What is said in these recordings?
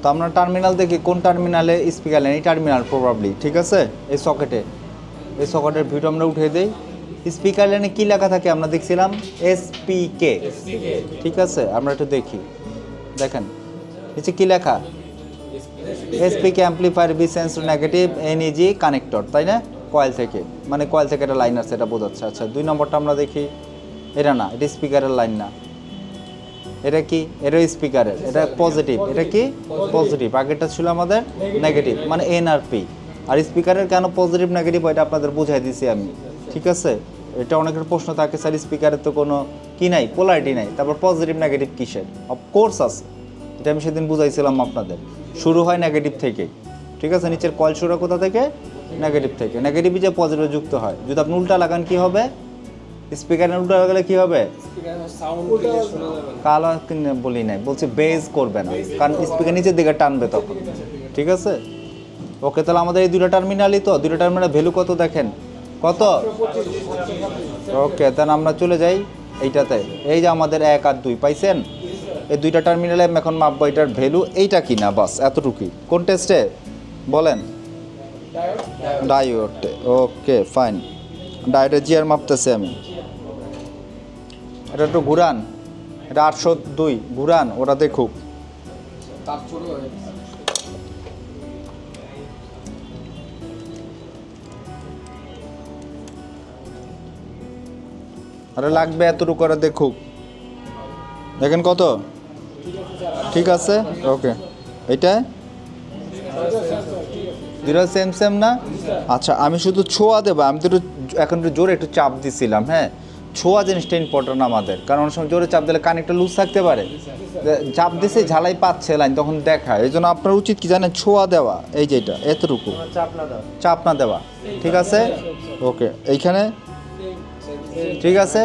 তো আমরা টার্মিনাল দেখি কোন টার্মিনালে স্পিকার লাইন এই টার্মিনাল প্রবাবলি ঠিক আছে? এই সকেটে এই সকেটের ভিডিও আমরা উঠিয়ে দিই। স্পিকার লাইনে কী লেখা থাকে আমরা দেখছিলাম? এসপিকে ঠিক আছে? আমরা একটু দেখি। দেখেন নিচে কী লেখা? SPK amplifier B sense negative NEG connector তাই না? কয়েল থেকে। মানে কয়েল থেকে একটা লাইন আছে এটা বোঝাচ্ছে। আচ্ছা দুই নম্বরটা আমরা দেখি। এটা না এটা স্পিকারের লাইন না। এটা কি? এটা স্পিকারের এটা পজিটিভ এটা কি? পজিটিভ আগেরটা ছিল আমাদের নেগেটিভ মানে এনআরপি আর স্পিকারের কেন পজিটিভ নেগেটিভ এটা আপনাদের বুঝাই দিছি আমি। ঠিক আছে? এটা অনেকের প্রশ্ন থাকে, স্যার স্পিকারের তো কোনো কি নাই পোলারিটি নাই, তারপর পজিটিভ নেগেটিভ কিসের? অফকোর্স আছে। এটা আমি সেদিন বুঝাইছিলাম আপনাদের। শুরু হয় নেগেটিভ থেকে। ঠিক আছে? নিচের কয়েল শুরু কোথা থেকে? নেগেটিভ থেকে। নেগেটিভই যে পজিটিভ যুক্ত হয়। যদি আপনি উল্টা লাগান, কি হবে? স্পিকারের উল্টা লাগালে কি হবে? কালো বলি নাই বলছি বেজ করবে না কারণ স্পিকার নিচের দিকে টানবে তখন। ঠিক আছে? ওকে তাহলে আমাদের এই দুটো টার্মিনালই তো দুটো টার্মিনাল ভ্যালু কত দেখেন? কত? ওকে তাহলে আমরা চলে যাই এইটাতে। এই যে আমাদের এক আর দুই পাইছেন? এই দুইটা টার্মিনালে আমি এখন মাপবো এটার ভ্যালু এইটা কি না বাস এতটুকুই। কোন টেস্টে বলেন। ডায়োডে ওকে ফাইন ডায়োডের জিয়ার মাপতেছি আমি। এটা একটু ঘুরান। এটা আটশো দুই, ঘুরান, ওটা দেখুক। আরে লাগবে এতটুকু করে দেখুক। দেখেন কত? ঠিক আছে, ওকে। এইটা? দুটো সেম সেম না? আচ্ছা আমি শুধু ছোঁয়া দেবো, আমি তো একটু এখন একটু জোরে একটু চাপ দিছিলাম হ্যাঁ? ছোঁয়া জিনিসটা ইম্পর্টেন্ট আমাদের। কারণ অনেক সময় জোরে চাপ দিলে কানেকটা লুজ থাকতে পারে। চাপ দিছে ঝালাই পাচ্ছে লাইন তখন দেখায়। এই জন্য আপনার উচিত কি জানেন ছোঁয়া দেওয়া এই যে এটা এতটুকু। চাপ না দেওয়া। ঠিক আছে? ওকে এইখানে? ঠিক আছে?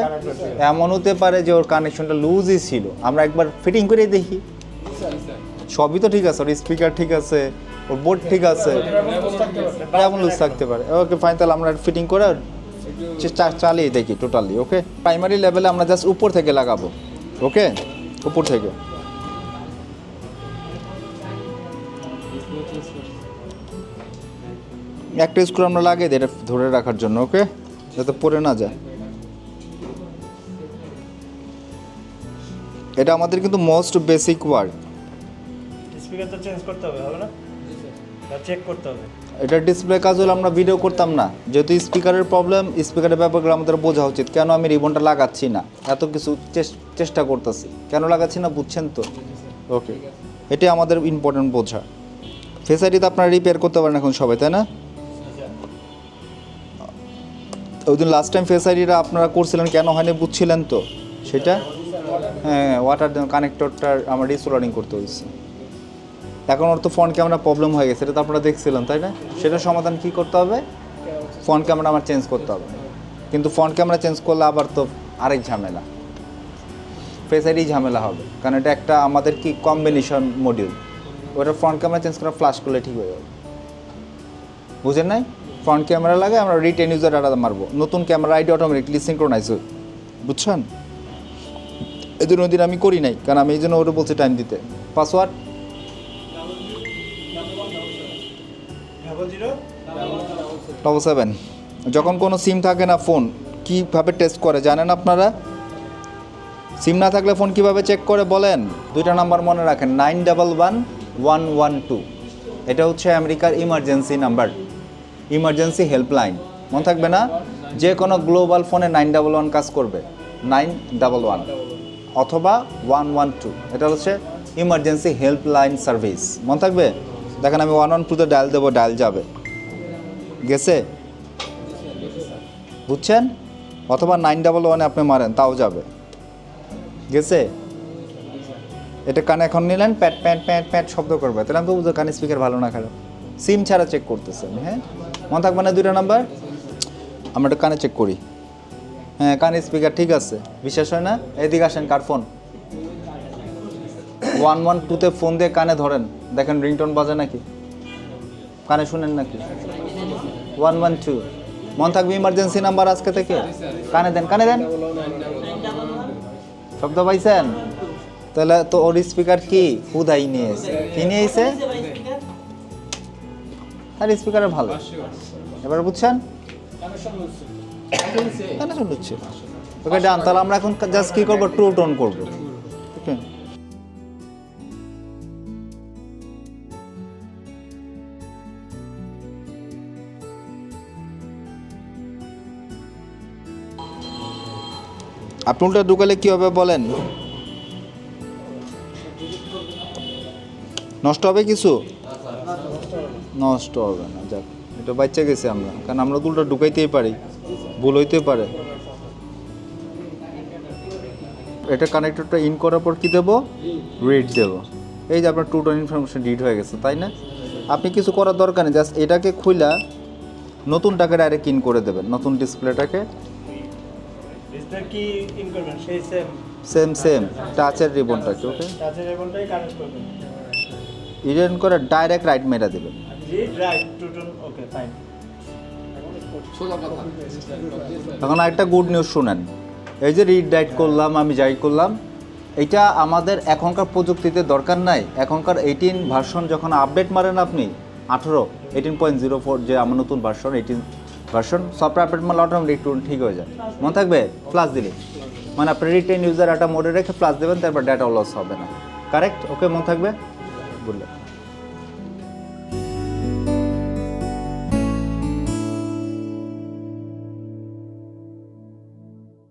এমন হতে পারে যে ওর কানেকশনটা লুজই ছিল। আমরা একবার ফিটিং করে দেখি। সবই তো ঠিক আছে ওর স্পিকার ঠিক আছে ওর বোর্ড ঠিক আছে। এমন লুজ থাকতে পারে। ওকে ফাইন তাহলে আমরা ফিটিং করে চালিয়ে দেখি টোটালি ওকে প্রাইমারি লেভেলে আমরা জাস্ট উপর থেকে লাগাবো ওকে উপর থেকে। একটা স্ক্রু আমরা লাগিয়ে দিই এটা ধরে রাখার জন্য ওকে যাতে পড়ে না যায়। এটা আমাদের কিন্তু মোস্ট বেসিক ওয়ার্ড স্পিকার তো চেঞ্জ করতে হবে হবে না? চেক করতে হবে। এটা ডিসপ্লে কাজ হলে আমরা ভিডিও করতাম না। যেহেতু স্পিকারের প্রবলেম স্পিকারের ব্যাপারগুলো আমাদের বোঝা উচিত। কেন আমি রিবনটা লাগাচ্ছি না? এত কিছু চেষ্টা করতেছি। কেন লাগাচ্ছি না বুঝছেন তো? ওকে এটাই আমাদের ইম্পর্টেন্ট বোঝা। ফেস আইডিতে আপনারা রিপেয়ার করতে পারেন এখন সবাই তাই না? ওই দিন লাস্ট টাইম ফেস আইডিটা আপনারা করছিলেন কেন হয়নি বুঝছিলেন তো? সেটা? হ্যাঁ ওয়াটার কানেক্টরটার আমার রিসোলারিং করতে হয়েছে। এখন ওর তো ফোন ক্যামেরা প্রবলেম হয়ে গেছে, এটা তো আপনারা দেখছিলেন, তাই না? সেটার সমাধান কি করতে হবে? ফোন ক্যামেরা আমার চেঞ্জ করতে হবে। কিন্তু ফোন ক্যামেরা চেঞ্জ করলে আবার তো আরেক ঝামেলা। ফেস আইডি ঝামেলা হবে, কারণ এটা একটা আমাদের কি কম্বিনেশন মডিউল ওটা ফ্রন্ট ক্যামেরা চেঞ্জ করে ফ্লাশ করলে ঠিক হয়ে যাবে। বুঝেন নাই? ফ্রন্ট ক্যামেরা লাগে আমরা রিটেন ইউজার ডাটা মারবো। নতুন ক্যামেরা আইডি অটোমেটিকলি সিঙ্ক্রোনাইজ হয়। বুঝছেন? এই জন্য দিন আমি করি নাই, কারণ আমি এই জন্য ওটা বলছি টাইম দিতে। পাসওয়ার্ড ডাবল সেভেন যখন কোনো সিম থাকে না ফোন কীভাবে টেস্ট করে জানেন আপনারা? সিম না থাকলে ফোন কীভাবে চেক করে বলেন? দুইটা নাম্বার মনে রাখেন nine double one one one two এটা হচ্ছে আমেরিকার ইমার্জেন্সি নাম্বার ইমার্জেন্সি হেল্পলাইন মনে থাকবে না? যে কোনো গ্লোবাল ফোনে নাইন ডাবল ওয়ান কাজ করবে। নাইন ডাবল ওয়ান অথবা ওয়ান ওয়ান টু এটা হচ্ছে ইমার্জেন্সি হেল্পলাইন সার্ভিস মনে থাকবে? দেখেন আমি ওয়ান ওয়ান টুতে ডায়াল দেবো ডায়াল যাবে। গেছে? বুঝছেন? অথবা নাইন ডাবল ওয়ানে আপনি মারেন, তাও যাবে। গেছে? এটা কানে এখন নিলেন, প্যাট প্যাট প্যাট প্যাট শব্দ করবে। তাহলে আমি তো বুঝতে কানে স্পিকার ভালো না খারাপ। সিম ছাড়া চেক করতেছেন হ্যাঁ? মনে থাকবে না দুইটা নাম্বার আমরা একটু কানে চেক করি। হ্যাঁ কানে স্পিকার ঠিক আছে, বিশ্বাস হয় না? এদিকে আসেন কার ফোন ওয়ান ওয়ান টুতে ফোন দিয়ে কানে ধরেন। দেখেন রিংটোন বাজে নাকি? কানে শুনেন নাকি? One one two. মন থাকবে ইমার্জেন্সি নাম্বার আজকে থেকে? কানে দেন কানে দেন। শব্দ পাইছেন? তাহলে তো ওর স্পিকার কি? হুদাই নিয়েছে। কি নিয়েছে? তার স্পিকার ভালো। এবার বুঝছেন? হচ্ছে ওকে, ডান, তাহলে আমরা এখন জাস্ট কি করব? টু টোন করব। ওকে। আপনটা ঢুকালে কি হবে বলেন? নষ্ট হবে কিছু? নষ্ট হবে না, যাক, এটা বাচ্চা গেছে আমরা, কারণ আমরা তো উল্টা ঢুকাইতেই পারি, ভুল হইতে পারে। এটা কানেক্টরটা ইন করার পর কি দেবো? রিড দেবো। এই যে আপনার টুটন ইনফরমেশন রিড হয়ে গেছে, তাই না? আপনি কিছু করার দরকার নেই জাস্ট এটাকে খুইলা নতুনটাকে ডাইরেক্ট ইন করে দেবেন, নতুন ডিসপ্লেটাকে ডিসপ্লে কি ইন করবেন সেই সেম সেম সেম টাচের ওকে টাচের রিবনটাই কানেক্ট করবেন ইডেন করে ডাইরেক্ট রাইট মেরা দেবেন read right to tone okay fine এখন একটা গুড নিউজ শুনেন। এই যে রিড রাইট করলাম আমি যাই করলাম এটা আমাদের এখনকার প্রযুক্তিতে দরকার নাই। এখনকার এইটিন ভার্সন যখন আপডেট মারেন আপনি আঠেরো এইটিন পয়েন্ট জিরো ফোর যে আমার নতুন version eighteen version software update মানে অটোমেটিক টুন ঠিক হয়ে যায়। মনে থাকবে? প্লাস দিলে। মানে আপনি রিটেন ইউজার একটা মোডে রেখে প্লাস দেবেন, তারপর ডাটা লস হবে না। কারেক্ট ওকে মনে থাকবে? বললে